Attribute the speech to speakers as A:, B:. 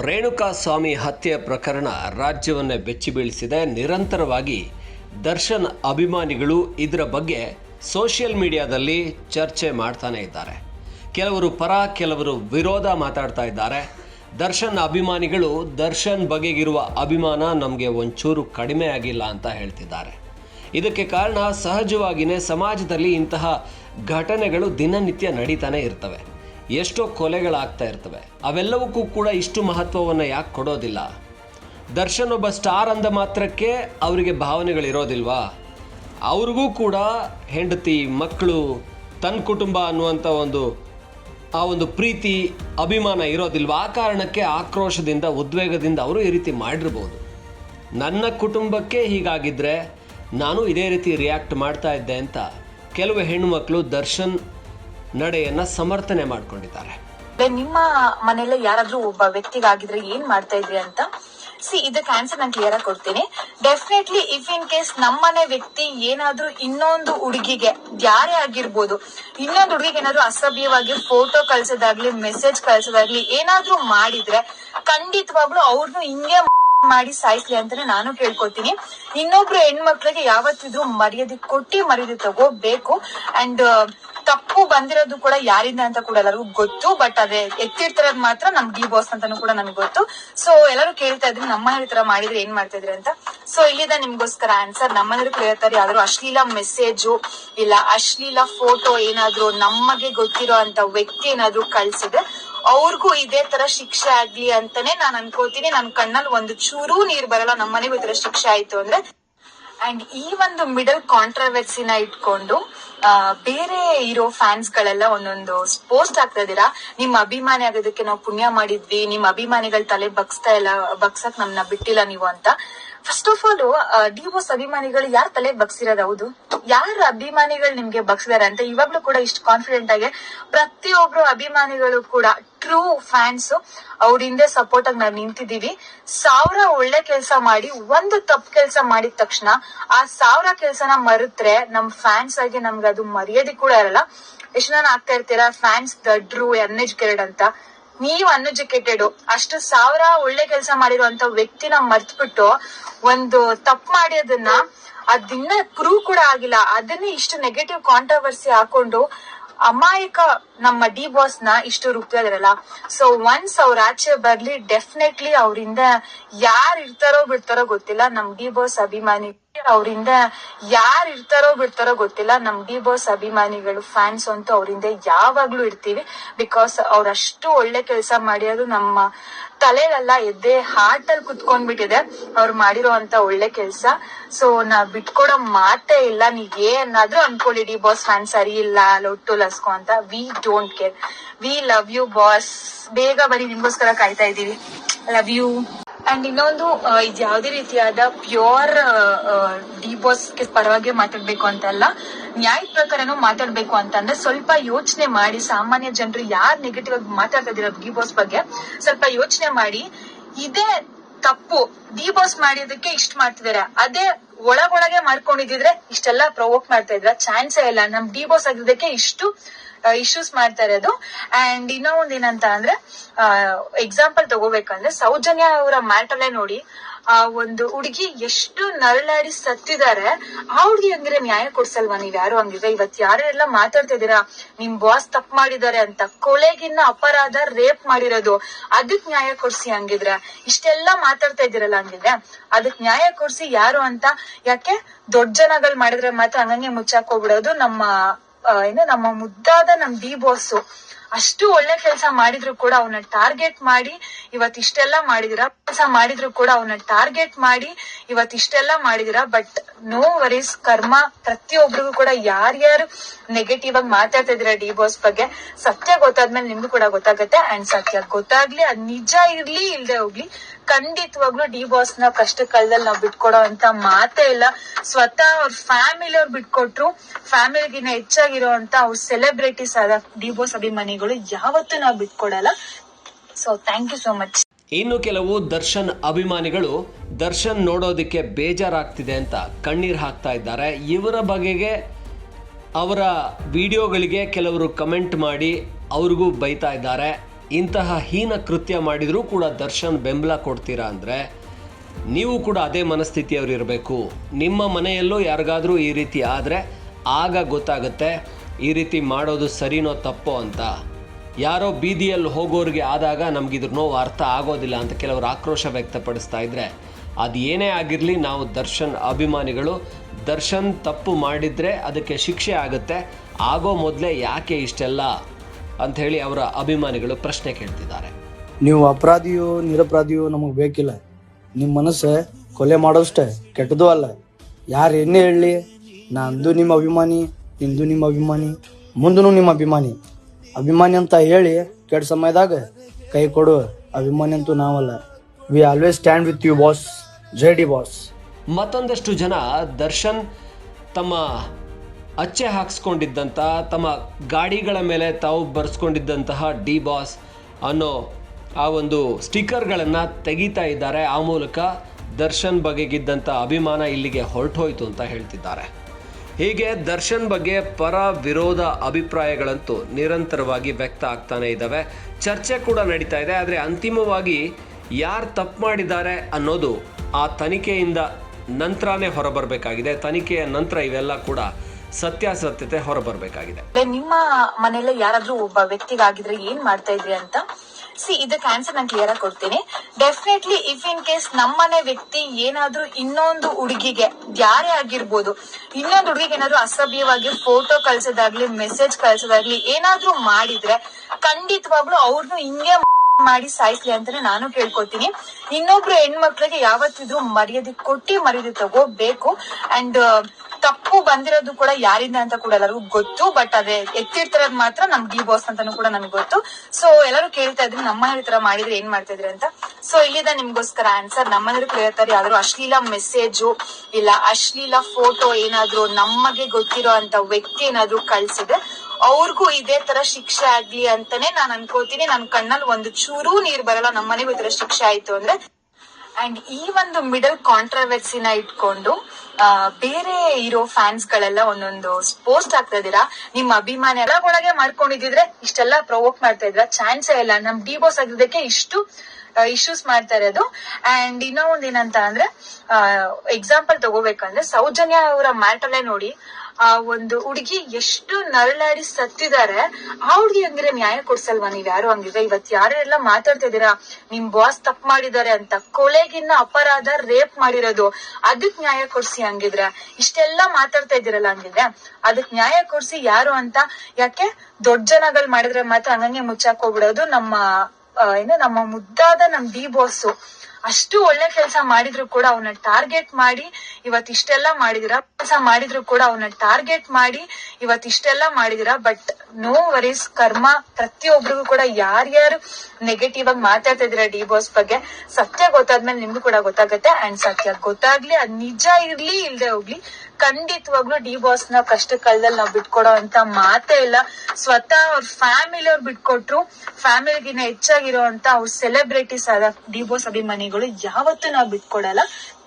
A: ರೇಣುಕಾ ಸ್ವಾಮಿ ಹತ್ಯೆ ಪ್ರಕರಣ ರಾಜ್ಯವನ್ನೇ ಬೆಚ್ಚಿ ಬೀಳಿಸಿದೆ. ನಿರಂತರವಾಗಿ ದರ್ಶನ್ ಅಭಿಮಾನಿಗಳು ಇದರ ಬಗ್ಗೆ ಸೋಷಿಯಲ್ ಮೀಡಿಯಾದಲ್ಲಿ ಚರ್ಚೆ ಮಾಡ್ತಾನೆ ಇದ್ದಾರೆ. ಕೆಲವರು ಪರ, ಕೆಲವರು ವಿರೋಧ ಮಾತಾಡ್ತಾ ಇದ್ದಾರೆ. ದರ್ಶನ್ ಅಭಿಮಾನಿಗಳು ದರ್ಶನ್ ಬಗೆಗಿರುವ ಅಭಿಮಾನ ನಮಗೆ ಒಂಚೂರು ಕಡಿಮೆ ಆಗಿಲ್ಲ ಅಂತ ಹೇಳ್ತಿದ್ದಾರೆ. ಇದಕ್ಕೆ ಕಾರಣ ಸಹಜವಾಗಿಯೇ ಸಮಾಜದಲ್ಲಿ ಇಂತಹ ಘಟನೆಗಳು ದಿನನಿತ್ಯ ನಡೀತಾನೆ ಇರ್ತವೆ. ಎಷ್ಟೋ ಕೊಲೆಗಳಾಗ್ತಾ ಇರ್ತವೆ. ಅವೆಲ್ಲವಕ್ಕೂ ಕೂಡ ಇಷ್ಟು ಮಹತ್ವವನ್ನು ಯಾಕೆ ಕೊಡೋದಿಲ್ಲ? ದರ್ಶನ್ ಒಬ್ಬ ಸ್ಟಾರ್ ಅಂದ ಮಾತ್ರಕ್ಕೆ ಅವರಿಗೆ ಭಾವನೆಗಳಿರೋದಿಲ್ವಾ? ಅವ್ರಿಗೂ ಕೂಡ ಹೆಂಡತಿ, ಮಕ್ಕಳು ತನ್ನ ಕುಟುಂಬ ಅನ್ನುವಂಥ ಒಂದು, ಆ ಒಂದು ಪ್ರೀತಿ, ಅಭಿಮಾನ ಇರೋದಿಲ್ವಾ? ಆ ಕಾರಣಕ್ಕೆ ಆಕ್ರೋಶದಿಂದ, ಉದ್ವೇಗದಿಂದ ಅವರು ಈ ರೀತಿ ಮಾಡಿರ್ಬೋದು. ನನ್ನ ಕುಟುಂಬಕ್ಕೆ ಹೀಗಾಗಿದ್ದರೆ ನಾನು ಇದೇ ರೀತಿ ರಿಯಾಕ್ಟ್ ಮಾಡ್ತಾ ಇದ್ದೆ ಅಂತ. ಕೆಲವು ಹೆಣ್ಣುಮಕ್ಕಳು ದರ್ಶನ್ ನಡೆಯನ್ನು ಸಮರ್ಥನೆ ಮಾಡ್ಕೊಂಡಿದ್ದಾರೆ.
B: ನಿಮ್ಮ ಮನೆಯಲ್ಲೇ ಯಾರಾದ್ರೂ ಒಬ್ಬ ವ್ಯಕ್ತಿಗಾಗಿದ್ರೆ ಏನ್ ಮಾಡ್ತಾ ಇದ್ರಿ ಅಂತ? ಸಿ ಇದಕ್ಕೆ ಆನ್ಸರ್ ನಾನು ಕ್ಲಿಯರ್ ಆಗಿ ಕೊಡ್ತೀನಿ. ಡೆಫಿನೆಟ್ಲಿ ಇಫ್ ಇನ್ ಕೇಸ್ ನಮ್ಮನೆ ವ್ಯಕ್ತಿ ಏನಾದ್ರೂ ಇನ್ನೊಂದು ಹುಡುಗಿಗೆ, ಯಾರೇ ಆಗಿರ್ಬೋದು, ಇನ್ನೊಂದು ಹುಡುಗಿಗೆ ಏನಾದ್ರೂ ಅಸಭ್ಯವಾಗಿ ಫೋಟೋ ಕಳ್ಸೋದಾಗ್ಲಿ ಮೆಸೇಜ್ ಕಳ್ಸೋದಾಗ್ಲಿ ಏನಾದ್ರೂ ಮಾಡಿದ್ರೆ ಖಂಡಿತವಾಗ್ಲೂ ಅವ್ರನ್ನು ಹಿಂಗೆ ಮಾಡಿ ಸಾಯಿಸ್ಲಿ ಅಂತಾನೆ ನಾನು ಕೇಳ್ಕೊತೀನಿ ಇನ್ನೊಬ್ರು ಹೆಣ್ಮಕ್ಳಿಗೆ ಯಾವತ್ತಿದ್ರು ಮರ್ಯಾದೆ ಕೊಟ್ಟಿ ಮರ್ಯಾದೆ ತಗೋಬೇಕು. ಅಂಡ್ ತಪ್ಪು ಬಂದಿರೋದು ಕೂಡ ಯಾರಿಂದ ಅಂತ ಕೂಡ ಎಲ್ಲರಿಗೂ ಗೊತ್ತು ಬಟ್ ಅದೇ ಎತ್ತಿರ್ತಿರೋದ್ ಮಾತ್ರ ನಮ್ ಡಿ ಬಾಸ್ ಅಂತಾನು ಕೂಡ ನಮ್ಗೆ ಗೊತ್ತು. ಸೊ ಎಲ್ಲರೂ ಕೇಳ್ತಾ ಇದ್ರು, ನಮ್ಮ ಈ ತರ ಮಾಡಿದ್ರೆ ಏನ್ ಮಾಡ್ತಾ ಇದ್ರಿ ಅಂತ. ಸೊ ಇಲ್ಲಿಂದ ನಿಮ್ಗೋಸ್ಕರ ಆನ್ಸರ್ ನಮ್ಮನೆಯವರು ಕೇಳ್ತಾರೆ ಯಾವ್ದಾದ್ರು ಅಶ್ಲೀಲ ಮೆಸೇಜು ಇಲ್ಲ ಅಶ್ಲೀಲ ಫೋಟೋ ಏನಾದ್ರು ನಮಗೆ ಗೊತ್ತಿರೋ ಅಂತ ವ್ಯಕ್ತಿ ಏನಾದ್ರು ಕಳ್ಸಿದ್ರೆ ಅವ್ರಿಗೂ ಇದೇ ತರ ಶಿಕ್ಷೆ ಆಗ್ಲಿ ಅಂತಾನೆ ನಾನ್ ಅನ್ಕೋತೀನಿ. ನನ್ ಕಣ್ಣಲ್ಲಿ ಒಂದು ಚೂರು ನೀರ್ ಬರಲ್ಲ ನಮ್ಮನೆಗೂ ಈ ತರ ಶಿಕ್ಷೆ ಆಯ್ತು ಅಂದ್ರೆ ಅಂಡ್ ಈ ಒಂದು ಮಿಡಲ್ ಕಾಂಟ್ರವರ್ಸಿನ ಇಟ್ಕೊಂಡು ಬೇರೆ ಇರೋ ಫ್ಯಾನ್ಸ್ ಗಳೆಲ್ಲ ಒಂದೊಂದು ಪೋಸ್ಟ್ ಆಗ್ತಾ ಇದೀರಾ ನಿಮ್ಮ ಅಭಿಮಾನಿ ಆಗೋದಕ್ಕೆ ನಾವು ಪುಣ್ಯ ಮಾಡಿದ್ವಿ, ನಿಮ್ಮ ಅಭಿಮಾನಿಗಳ ತಲೆ ಬಗ್ಸ್ತಾ ಇಲ್ಲ, ಬಗ್ಸಕ್ ನಮ್ನ ಬಿಟ್ಟಿಲ್ಲ ನೀವು ಅಂತ. First of all D boss ಅಭಿಮಾನಿಗಳು ಯಾರ ತಲೆ ಬಗ್ಸಿರೋದು ಹೌದು? ಯಾರ ಅಭಿಮಾನಿಗಳು ನಿಮ್ಗೆ ಬಗ್ಸಿದಾರೆ ಅಂತ ಇವಾಗ್ಲೂ ಕೂಡ ಇಷ್ಟು ಕಾನ್ಫಿಡೆಂಟ್ ಆಗಿ ಪ್ರತಿಯೊಬ್ರು ಅಭಿಮಾನಿಗಳು ಕೂಡ ಟ್ರೂ ಫ್ಯಾನ್ಸ್ ಅವ್ರ ಹಿಂದೆ ಸಪೋರ್ಟ್ ಆಗಿ ನಾವು ನಿಂತಿದೀವಿ ಸಾವಿರ ಒಳ್ಳೆ ಕೆಲಸ ಮಾಡಿ, ಒಂದು ತಪ್ಪು ಕೆಲಸ ಮಾಡಿದ ತಕ್ಷಣ ಆ ಸಾವಿರ ಕೆಲ್ಸನ ಮರೆತ್ರೆ ನಮ್ ಫ್ಯಾನ್ಸ್ ಆಗಿ ನಮ್ಗೆ ಅದು ಮರ್ಯಾದೆ ಕೂಡ ಇರಲ್ಲ. ಎಷ್ಟು ಜನ ಆಗ್ತಾ ಇರ್ತೀರಾ? ಫ್ಯಾನ್ಸ್ ದಡ್ರು ಅನ್ಎಜುಕೇಟೆಡ್ ಅಂತ. ನೀವ್ ಅನ್ಎಜುಕೇಟೆಡ್, ಅಷ್ಟು ಸಾವಿರ ಒಳ್ಳೆ ಕೆಲಸ ಮಾಡಿರುವಂತ ವ್ಯಕ್ತಿನ ಮರ್ತ್ಬಿಟ್ಟು ಒಂದು ತಪ್ಪು ಮಾಡಿ ಅದನ್ನ ಅದನ್ನ ಪ್ರೂವ್ ಕೂಡ ಆಗಿಲ್ಲ. ಅದನ್ನೇ ಇಷ್ಟು ನೆಗೆಟಿವ್ ಕಾಂಟ್ರವರ್ಸಿ ಹಾಕೊಂಡು ಅಮಾಯಕ ನಮ್ಮ ಡಿ ಬಾಸ್ನ ಇಷ್ಟು ಇದಾರಲ್ಲ ಸೊ ಒನ್ಸ್ ಅವ್ರ ಆಚೆ ಬರ್ಲಿ ಡೆಫಿನೆಟ್ಲಿ ಅವರಿಂದ ಯಾರು ಇರ್ತಾರೋ ಬಿಡ್ತಾರೋ ಗೊತ್ತಿಲ್ಲ. ನಮ್ ಡಿ ಬಾಸ್ ಅಭಿಮಾನಿ. ಅವರಿಂದ ಯಾರು ಇರ್ತಾರೋ ಬಿಡ್ತಾರೋ ಗೊತ್ತಿಲ್ಲ. ನಮ್ ಡಿ ಬಾಸ್ ಅಭಿಮಾನಿಗಳು ಫ್ಯಾನ್ಸ್ ಅಂತೂ ಅವರಿಂದ ಯಾವಾಗ್ಲೂ ಇರ್ತೀವಿ. ಬಿಕಾಸ್ ಅವ್ರ ಅಷ್ಟು ಒಳ್ಳೆ ಕೆಲಸ ಅದು ನಮ್ಮ ತಲೆಯಲ್ಲ ಎದ್ದೆ ಹಾರ್ಟ್ ಅಲ್ಲಿ ಕುತ್ಕೊಂಡ್ಬಿಟ್ಟಿದೆ. ಅವ್ರು ಮಾಡಿರೋ ಅಂತ ಒಳ್ಳೆ ಕೆಲಸ. ಸೊ ನಾ ಬಿಟ್ಕೊಡೋ ಮಾತೇ ಇಲ್ಲ. ನೀವ್ ಏನಾದ್ರೂ ಅನ್ಕೊಳ್ಳಿ. ಡಿ ಬಾಸ್ ಫ್ಯಾನ್ ಸರಿ ಇಲ್ಲ, ಲೊಟ್ಟು ಲಸ್ಕೋ ಅಂತ. We don't care we love you boss ಬೇಗ ಬರೀ ನಿಮ್ಗೋಸ್ಕರ ಕಾಯ್ತಾ ಇದೀವಿ ಲವ್ ಯು ಅಂಡ್ ಇನ್ನೊಂದು ಇದು ಯಾವುದೇ ರೀತಿಯಾದ ಪ್ಯೂರ್ ಡಿ ಗೆ ಪರವಾಗಿ ಮಾತಾಡ್ಬೇಕು ಅಂತಲ್ಲ, ನ್ಯಾಯ ಪ್ರಕಾರನೂ ಮಾತಾಡ್ಬೇಕು ಅಂತಂದ್ರೆ ಸ್ವಲ್ಪ ಯೋಚನೆ ಮಾಡಿ, ಸಾಮಾನ್ಯ ಜನರು ಯಾರು ನೆಗೆಟಿವ್ ಆಗಿ ಮಾತಾಡ್ತಾ ಇದ್ದೀರಾ ಡಿ ಬಾಸ್ ಬಗ್ಗೆ ಸ್ವಲ್ಪ ಯೋಚನೆ ಮಾಡಿ, ಇದೇ ತಪ್ಪು ಡಿ ಬಾಸ್ ಮಾಡಿದಕ್ಕೆ ಇಷ್ಟ ಮಾಡ್ತಿದಾರೆ. ಅದೇ ಒಳಗೊಳಗೆ ಮಾಡ್ಕೊಂಡಿದ್ರೆ ಇಷ್ಟೆಲ್ಲ ಪ್ರವೋಕ್ ಮಾಡ್ತಾ ಇದ್ರ ಚಾನ್ಸೇ ಇಲ್ಲ. ನಮ್ ಡಿ ಬಾಸ್ ಆಗಿದ್ದಕ್ಕೆ ಇಷ್ಟು ಇಶ್ಯೂಸ್ ಮಾಡ್ತಾ ಇರೋದು. ಅಂಡ್ ಇನ್ನೂ ಒಂದ್ ಏನಂತ ಅಂದ್ರೆ ಎಕ್ಸಾಂಪಲ್ ತಗೋಬೇಕಂದ್ರೆ ಸೌಜನ್ಯ ಅವರ ಮ್ಯಾಟಲ್ಲೇ ನೋಡಿ, ಆ, ಒಂದು ಹುಡುಗಿ ಎಷ್ಟು ನರಳಾಡಿ ಸತ್ತಿದ್ದಾರೆ. ಆ ಹುಡುಗಿ ಹಂಗಿದ್ರೆ ನ್ಯಾಯ ಕೊಡ್ಸಲ್ವಾ ನೀವ್ ಯಾರು ಹಂಗಿದ್ರೆ? ಇವತ್ ಯಾರೆಲ್ಲ ಮಾತಾಡ್ತಾ ಇದೀರಾ ನಿಮ್ ಬಾಸ್ ತಪ್ಪು ಮಾಡಿದ್ದಾರೆ ಅಂತ ಕೊಲೆಗಿನ್ನ ಅಪರಾಧ ರೇಪ್ ಮಾಡಿರೋದು. ಅದಕ್ ನ್ಯಾಯ ಕೊಡ್ಸಿ ಹಂಗಿದ್ರೆ? ಇಷ್ಟೆಲ್ಲ ಮಾತಾಡ್ತಾ ಇದ್ದೀರಲ್ಲ ಹಂಗಿದ್ರೆ? ಅದಕ್ ನ್ಯಾಯ ಕೊಡ್ಸಿ ಯಾರು ಅಂತ? ಯಾಕೆ? ದೊಡ್ಡ ಜನಗಳು ಮಾಡಿದ್ರೆ ಮಾತ್ರ ಹಂಗಂಗೆ ಮುಚ್ಚಾಕ್ ಹೋಗ್ಬಿಡೋದು ನಮ್ಮ ಏನು ನಮ್ಮ ಮುದ್ದಾದ ನಮ್ ಡಿ ಬಾಸ್ ಅಷ್ಟು ಒಳ್ಳೆ ಕೆಲಸ ಮಾಡಿದ್ರು ಕೂಡ ಅವನ ಟಾರ್ಗೆಟ್ ಮಾಡಿ ಇವತ್ ಇಷ್ಟೆಲ್ಲ ಮಾಡಿದಿರ, ಕೆಲಸ ಮಾಡಿದ್ರು ಕೂಡ ಅವನ ಟಾರ್ಗೆಟ್ ಮಾಡಿ ಇವತ್ ಇಷ್ಟೆಲ್ಲ ಮಾಡಿದಿರ ಬಟ್ ನೋ ವರೀಸ್ ಕರ್ಮ ಪ್ರತಿಯೊಬ್ರಿಗೂ ಕೂಡ ಯಾರ್ಯಾರು ನೆಗೆಟಿವ್ ಆಗಿ ಮಾತಾಡ್ತಾ ಇದೀರ ಡಿ ಬಾಸ್ ಬಗ್ಗೆ, ಸತ್ಯ ಗೊತ್ತಾದ್ಮೇಲೆ ನಿಮ್ಗೂ ಕೂಡ ಗೊತ್ತಾಗತ್ತೆ ಅಂಡ್ ಸತ್ಯ ಗೊತ್ತಾಗ್ಲಿ, ಅದ್ ನಿಜ ಇರ್ಲಿ, ಇಲ್ದೆ ಹೋಗ್ಲಿ, ಖಂಡಿತವಾಗ್ಲೂ ಡಿ ಬಾಸ್ನ ಕಷ್ಟ ಕಾಲದಲ್ಲಿ ನಾವು ಬಿಟ್ಕೊಡೋ ಅಂತ ಮಾತೇ ಇಲ್ಲ. ಸ್ವತಃ ಅವ್ರ ಫ್ಯಾಮಿಲಿ ಅವ್ರು ಬಿಟ್ಕೊಟ್ರು ಫ್ಯಾಮಿಲಿಗಿನ ಹೆಚ್ಚಾಗಿರೋ ಅಂತ ಅವ್ರ ಸೆಲೆಬ್ರಿಟೀಸ್ ಆದ ಡಿ ಬಾಸ್ ಅಭಿಮಾನಿಗಳು ಯಾವತ್ತೂ ನಾವು ಬಿಟ್ಕೊಡಲ್ಲ. So thank you so much
A: ಇನ್ನು ಕೆಲವು ದರ್ಶನ್ ಅಭಿಮಾನಿಗಳು ದರ್ಶನ್ ನೋಡೋದಕ್ಕೆ ಬೇಜಾರಾಗ್ತಿದೆ ಅಂತ ಕಣ್ಣೀರು ಹಾಕ್ತಾ ಇದ್ದಾರೆ. ಇವರ ಬಗೆಗೆ ಅವರ ವಿಡಿಯೋಗಳಿಗೆ ಕೆಲವರು ಕಮೆಂಟ್ ಮಾಡಿ ಅವ್ರಿಗೂ ಬೈತಾ ಇದ್ದಾರೆ. ಇಂತಹ ಹೀನ ಕೃತ್ಯ ಮಾಡಿದರೂ ಕೂಡ ದರ್ಶನ್ ಬೆಂಬಲ ಕೊಡ್ತೀರಾ ಅಂದರೆ ನೀವು ಕೂಡ ಅದೇ ಮನಸ್ಥಿತಿಯವರು ಇರಬೇಕು. ನಿಮ್ಮ ಮನೆಯಲ್ಲೂ ಯಾರಿಗಾದರೂ ಈ ರೀತಿ ಆದರೆ ಆಗ ಗೊತ್ತಾಗುತ್ತೆ. ಈ ರೀತಿ ಮಾಡೋದು ಸರಿನೋ ತಪ್ಪೋ ಅಂತ. ಯಾರೋ ಬೀದಿಯಲ್ಲಿ ಹೋಗೋರಿಗೆ ಆದಾಗ ನಮಗಿದ್ರ ನೋವು ಅರ್ಥ ಆಗೋದಿಲ್ಲ ಅಂತ ಕೆಲವರು ಆಕ್ರೋಶ ವ್ಯಕ್ತಪಡಿಸ್ತಾ ಇದ್ದರೆ ಅದು ಏನೇ ಆಗಿರಲಿ ನಾವು ದರ್ಶನ್ ಅಭಿಮಾನಿಗಳು, ದರ್ಶನ್ ತಪ್ಪು ಮಾಡಿದರೆ ಅದಕ್ಕೆ ಶಿಕ್ಷೆ ಆಗುತ್ತೆ. ಆಗೋ ಮೊದಲೇ ಯಾಕೆ ಇಷ್ಟೆಲ್ಲ? ಅಂಥೇಳಿ ಅವರ ಅಭಿಮಾನಿಗಳು ಪ್ರಶ್ನೆ ಕೇಳ್ತಿದ್ದಾರೆ.
C: ನೀವು ಅಪರಾಧಿಯೋ, ನಿರಪರಾಧಿಯೋ ನಮಗೆ ಬೇಕಿಲ್ಲ. ನಿಮ್ಮ ಮನಸ್ಸು ಕೊಲೆ ಮಾಡೋಷ್ಟೇ, ಕೆಟ್ಟದೂ ಅಲ್ಲ. ಯಾರು ಎಣ್ಣೆ ಹೇಳಲಿ ನಾನು ನಿಮ್ಮ ಅಭಿಮಾನಿ ನಿಂದು ನಿಮ್ಮ ಅಭಿಮಾನಿ ಮುಂದೂ ನಿಮ್ಮ ಅಭಿಮಾನಿ. ಅಭಿಮಾನಿ ಅಂತ ಹೇಳಿ ಕೆಟ್ಟ ಸಮಯದಾಗ ಕೈ ಕೊಡು. ಅಭಿಮಾನಿ ಅಂತೂ ನಾವಲ್ಲ. We always stand with you boss J D boss
A: ಮತ್ತೊಂದಷ್ಟು ಜನ ದರ್ಶನ್ ತಮ್ಮ ಅಚ್ಚೆ ಹಾಕ್ಸ್ಕೊಂಡಿದ್ದಂಥ ತಮ್ಮ ಗಾಡಿಗಳ ಮೇಲೆ ತಾವು ಬರೆಸ್ಕೊಂಡಿದ್ದಂತಹ ಡಿ ಬಾಸ್ ಅನ್ನೋ ಆ ಒಂದು ಸ್ಟಿಕರ್ಗಳನ್ನು ತೆಗಿತಾ ಇದ್ದಾರೆ. ಆ ಮೂಲಕ ದರ್ಶನ್ ಬಗೆಗಿದ್ದಂಥ ಅಭಿಮಾನ ಇಲ್ಲಿಗೆ ಹೊರಟೋಯ್ತು ಅಂತ ಹೇಳ್ತಿದ್ದಾರೆ. ಹೀಗೆ ದರ್ಶನ್ ಬಗ್ಗೆ ಪರ ವಿರೋಧ ಅಭಿಪ್ರಾಯಗಳಂತೂ ನಿರಂತರವಾಗಿ ವ್ಯಕ್ತ ಆಗ್ತಾನೆ ಇದ್ದಾವೆ. ಚರ್ಚೆ ಕೂಡ ನಡೀತಾ ಇದೆ, ಆದರೆ ಅಂತಿಮವಾಗಿ ಯಾರು ತಪ್ಪು ಮಾಡಿದ್ದಾರೆ ಅನ್ನೋದು ಆ ತನಿಖೆಯಿಂದ ನಂತರನೇ ಹೊರಬರಬೇಕಾಗಿದೆ. ತನಿಖೆಯ ನಂತರ ಇವೆಲ್ಲ ಕೂಡ ಸತ್ಯಾಸತ್ಯತೆ ಹೊರಬರಬೇಕಾಗಿದೆ.
B: ನಿಮ್ಮ ಮನೆಯಲ್ಲೇ ಯಾರಾದ್ರೂ ಒಬ್ಬ ವ್ಯಕ್ತಿಗಾಗಿದ್ರೆ ಏನ್ ಮಾಡ್ತಾ ಇದ್ರಿ ಅಂತ? ಸಿ ಇದಕ್ಕೆ ಆನ್ಸರ್ ನಾನು ಕ್ಲಿಯರ್ ಆಗಿ ಕೊಡ್ತೀನಿ. ಡೆಫಿನೆಟ್ಲಿ ಇಫ್ ಇನ್ ಕೇಸ್ ನಮ್ಮನೆ ವ್ಯಕ್ತಿ ಏನಾದ್ರೂ ಇನ್ನೊಂದು ಹುಡುಗಿಗೆ, ಯಾರೇ ಆಗಿರ್ಬೋದು, ಇನ್ನೊಂದು ಹುಡುಗಿಗೆ ಏನಾದ್ರು ಅಸಭ್ಯವಾಗಿ ಫೋಟೋ ಕಳ್ಸೋದಾಗ್ಲಿ ಮೆಸೇಜ್ ಕಳ್ಸೋದಾಗ್ಲಿ, ಏನಾದ್ರೂ ಮಾಡಿದ್ರೆ ಖಂಡಿತವಾಗ್ಲೂ ಅವ್ರನ್ನು ಹಿಂಗೆ ಮಾಡಿ ಸಾಯಿಸ್ಲಿ ಅಂತಾನೆ ನಾನು ಕೇಳ್ಕೊತೀನಿ. ಇನ್ನೊಬ್ರು ಹೆಣ್ಮಕ್ಳಿಗೆ ಯಾವತ್ತಿದ್ರು ಮರ್ಯಾದೆ ಕೊಟ್ಟಿ ಮರ್ಯಾದೆ ತಗೋಬೇಕು. ಅಂಡ್ ತಪ್ಪು ಬಂದಿರೋದು ಕೂಡ ಯಾರಿಂದ ಅಂತ ಕೂಡ ಎಲ್ಲರಿಗೂ ಗೊತ್ತು ಬಟ್ ಅದೇ ಎತ್ತಿರ್ತಿರೋದ್ ಮಾತ್ರ ನಮ್ ಡಿ ಬಾಸ್ ಅಂತಾನು ಕೂಡ ನಮ್ಗೆ ಗೊತ್ತು. ಸೊ ಎಲ್ಲರೂ ಕೇಳ್ತಾ ಇದ್ರಿ ನಮ್ಮ ತರ ಮಾಡಿದ್ರೆ ಏನ್ ಮಾಡ್ತಾ ಇದ್ರಿ ಅಂತ. ಸೊ ಇಲ್ಲಿಂದ ನಿಮ್ಗೋಸ್ಕರ ಆನ್ಸರ್ ನಮ್ಮ ಮನೇಲಿ ಕೇಳ್ತಾರೆ ಯಾವ್ದಾದ್ರು ಅಶ್ಲೀಲ ಮೆಸೇಜು ಇಲ್ಲ ಅಶ್ಲೀಲ ಫೋಟೋ ಏನಾದ್ರು ನಮಗೆ ಗೊತ್ತಿರೋ ಅಂತ ವ್ಯಕ್ತಿ ಏನಾದ್ರು ಕಳ್ಸಿದೆ ಅವ್ರಿಗೂ ಇದೇ ತರ ಶಿಕ್ಷೆ ಆಗ್ಲಿ ಅಂತಾನೆ ನಾನ್ ಅನ್ಕೋತೀನಿ. ನನ್ ಕಣ್ಣಲ್ಲಿ ಒಂದು ಚೂರು ನೀರ್ ಬರಲ್ಲ ನಮ್ಮನೆಗೂ ಈ ತರ ಶಿಕ್ಷೆ ಆಯ್ತು ಅಂದ್ರೆ ಅಂಡ್ ಈ ಒಂದು ಮಿಡಲ್ ಕಾಂಟ್ರವರ್ಸಿನ ಇಟ್ಕೊಂಡು ಬೇರೆ ಇರೋ ಫ್ಯಾನ್ಸ್ ಗಳೆಲ್ಲ ಒಂದೊಂದು ಪೋಸ್ಟ್ ಆಗ್ತಾ ಇದ್ದೀರಾ ನಿಮ್ಮ ಅಭಿಮಾನಿ ಎಲ್ಲ ಒಳಗೆ ಮಾಡ್ಕೊಂಡಿದ್ರೆ ಇಷ್ಟೆಲ್ಲ ಪ್ರೊವೋಕ್ ಮಾಡ್ತಾ ಇದ್ರ. ಚಾನ್ಸೇ ಇಲ್ಲ. ನಮ್ ಡಿ ಬಾಸ್ ಆಗಿದ್ದಕ್ಕೆ ಇಷ್ಟು ಇಶ್ಯೂಸ್ ಮಾಡ್ತಾ ಇರೋದು. ಅಂಡ್ ಇನ್ನೂ ಏನಂತ ಅಂದ್ರೆ ಎಕ್ಸಾಂಪಲ್ ತಗೋಬೇಕಂದ್ರೆ ಸೌಜನ್ಯ ಅವರ ಮ್ಯಾಟಲ್ಲೇ ನೋಡಿ ಆ ಒಂದು ಹುಡುಗಿ ಎಷ್ಟು ನರಳಾಡಿ ಸತ್ತಿದ್ದಾರೆ. ಆ ಹುಡುಗಿ ಹಂಗಿದ್ರೆ ನ್ಯಾಯ ಕೊಡ್ಸಲ್ವಾ ನೀವ್ ಯಾರು ಹಂಗಿದ್ರೆ? ಇವತ್ ಯಾರೆಲ್ಲ ಮಾತಾಡ್ತಾ ಇದೀರಾ ನಿಮ್ ಬಾಸ್ ತಪ್ಪು ಮಾಡಿದ್ದಾರೆ ಅಂತ. ಕೊಲೆಗಿನ್ನ ಅಪರಾಧ ರೇಪ್ ಮಾಡಿರೋದು. ಅದಕ್ ನ್ಯಾಯ ಕೊಡ್ಸಿ ಹಂಗಿದ್ರ? ಇಷ್ಟೆಲ್ಲ ಮಾತಾಡ್ತಾ ಇದ್ದೀರಲ್ಲ ಹಂಗಿದ್ರೆ? ಅದಕ್ ನ್ಯಾಯ ಕೊಡ್ಸಿ ಯಾರು ಅಂತ? ಯಾಕೆ? ದೊಡ್ಡ ಜನಗಳು ಮಾಡಿದ್ರೆ ಮಾತ್ರ ಹಂಗಂಗೆ ಮುಚ್ಚಾಕ್ ಹೋಗ್ಬಿಡೋದು. ನಮ್ಮ ಏನು ನಮ್ಮ ಮುದ್ದಾದ ನಮ್ ಡಿ ಬಾಸ್ ಅಷ್ಟು ಒಳ್ಳೆ ಕೆಲಸ ಮಾಡಿದ್ರು ಕೂಡ ಅವನ ಟಾರ್ಗೆಟ್ ಮಾಡಿ ಇವತ್ ಇಷ್ಟೆಲ್ಲ ಮಾಡಿದಿರ, ಕೆಲಸ ಮಾಡಿದ್ರು ಕೂಡ ಅವನ ಟಾರ್ಗೆಟ್ ಮಾಡಿ ಇವತ್ ಇಷ್ಟೆಲ್ಲ ಮಾಡಿದಿರ ಬಟ್ ನೋ ವರೀಸ್ ಕರ್ಮ ಪ್ರತಿಯೊಬ್ರಿಗೂ ಕೂಡ ಯಾರ್ಯಾರು ನೆಗೆಟಿವ್ ಆಗಿ ಮಾತಾಡ್ತಾ ಇದೀರ ಡಿ ಬಾಸ್ ಬಗ್ಗೆ, ಸತ್ಯ ಗೊತ್ತಾದ್ಮೇಲೆ ನಿಮ್ಗೂ ಕೂಡ ಗೊತ್ತಾಗುತ್ತೆ ಅಂಡ್ ಸತ್ಯ ಗೊತ್ತಾಗ್ಲಿ, ಅದ್ ನಿಜ ಇರ್ಲಿ, ಇಲ್ದೆ ಹೋಗ್ಲಿ ಖಂಡಿತವಾಗ್ಲೂ ಡಿ ಬಾಸ್ನ ಕಷ್ಟ ಕಾಲದಲ್ಲಿ ನಾವು ಬಿಟ್ಕೊಡೋ ಅಂತ ಮಾತೇ ಇಲ್ಲ. ಸ್ವತಃ ಅವ್ರ ಫ್ಯಾಮಿಲಿ ಅವ್ರು ಬಿಟ್ಕೊಟ್ರು. ಫ್ಯಾಮಿಲಿಗಿನ್ನ ಹೆಚ್ಚಾಗಿರೋ ಅಂತ ಅವ್ರ ಸೆಲೆಬ್ರಿಟೀಸ್ ಆದ ಡಿ ಬಾಸ್ ಅಭಿಮಾನಿಗಳು ಯಾವತ್ತೂ ನಾವು ಬಿಟ್ಕೊಡಲ್ಲ.